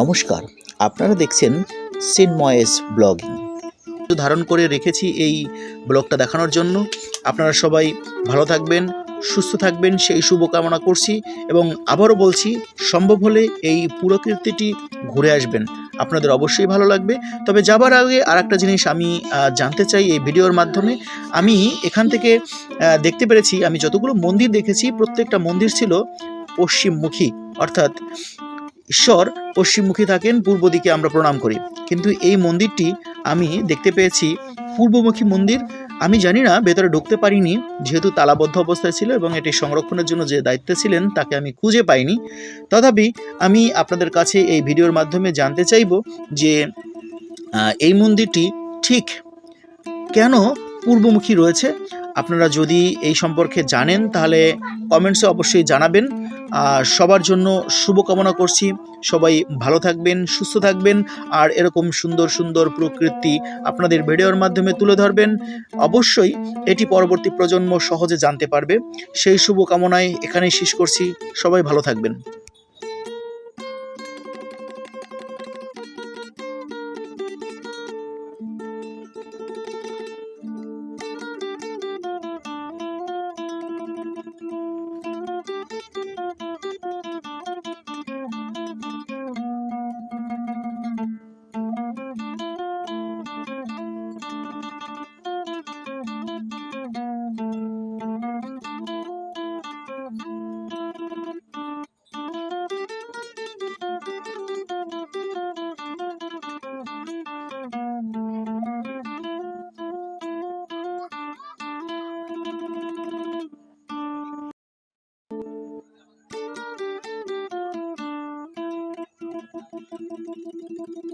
নমস্কার, আপনারা দেখছেন সিনময়েস ব্লগিং। ধারণ করে রেখেছি এই ব্লগটা দেখানোর জন্য। আপনারা সবাই ভালো থাকবেন, সুস্থ থাকবেন, সেই শুভকামনা করছি এবং আবারও বলছি, সম্ভব হলে এই পুরো কীর্তিটি ঘুরে আসবেন। আপনাদের অবশ্যই ভালো লাগবে। তবে যাবার আগে আর একটা জিনিস আমি জানতে চাই এই ভিডিওর মাধ্যমে। আমি এখান থেকে দেখতে পেরেছি, আমি যতগুলো মন্দির দেখেছি, প্রত্যেকটা মন্দির ছিল পশ্চিমমুখী। অর্থাৎ ঈশ্বর পশ্চিমমুখী থাকেন পূর্ব দিকে আমরা প্রণাম করি। কিন্তু এই মন্দিরটি আমি দেখতে পেয়েছি, পূর্বমুখী মন্দির। আমি জানি না, ভেতরে ঢুকতে পারিনি, যেহেতু তালাবদ্ধ অবস্থায় ছিল এবং এটি সংরক্ষণের জন্য যে দায়িত্বে ছিলেন, তাকে আমি খুঁজে পাইনি। তথাপি আমি আপনাদের কাছে এই ভিডিওর মাধ্যমে জানতে চাইব যে এই মন্দিরটি ঠিক কেন পূর্বমুখী রয়েছে? আপনারা যদি এই সম্পর্কে জানেন, তাহলে কমেন্টসে অবশ্যই জানাবেন। আর সবার জন্য শুভকামনা করছি। সবাই ভালো থাকবেন, সুস্থ থাকবেন, আর এরকম সুন্দর সুন্দর প্রকৃতি আপনাদের ভিডিওর মাধ্যমে তুলে ধরবেন। অবশ্যই এটি পরবর্তী প্রজন্ম সহজে জানতে পারবে। সেই শুভকামনায় এখানেই শেষ করছি। সবাই ভালো থাকবেন। Thank you.